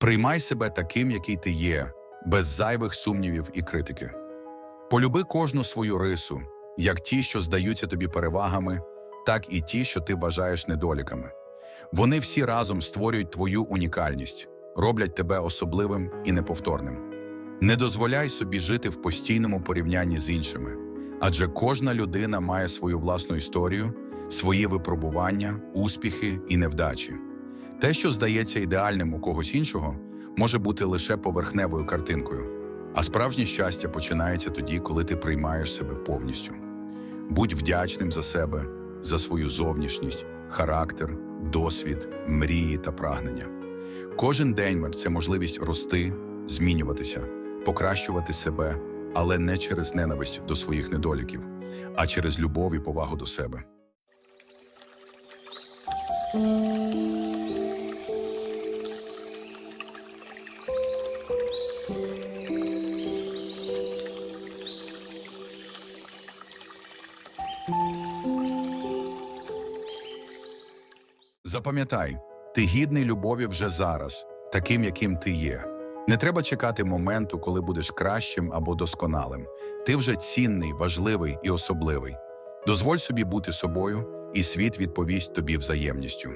Приймай себе таким, який ти є, без зайвих сумнівів і критики. Полюби кожну свою рису, як ті, що здаються тобі перевагами, так і ті, що ти вважаєш недоліками. Вони всі разом створюють твою унікальність, роблять тебе особливим і неповторним. Не дозволяй собі жити в постійному порівнянні з іншими, адже кожна людина має свою власну історію, свої випробування, успіхи і невдачі. Те, що здається ідеальним у когось іншого, може бути лише поверхневою картинкою, а справжнє щастя починається тоді, коли ти приймаєш себе повністю. Будь вдячним за себе, за свою зовнішність, характер, досвід, мрії та прагнення. Кожен день це можливість рости, змінюватися, покращувати себе, але не через ненависть до своїх недоліків, а через любов і повагу до себе. Запам'ятай, ти гідний любові вже зараз, таким, яким ти є. Не треба чекати моменту, коли будеш кращим або досконалим. Ти вже цінний, важливий і особливий. Дозволь собі бути собою, і світ відповість тобі взаємністю.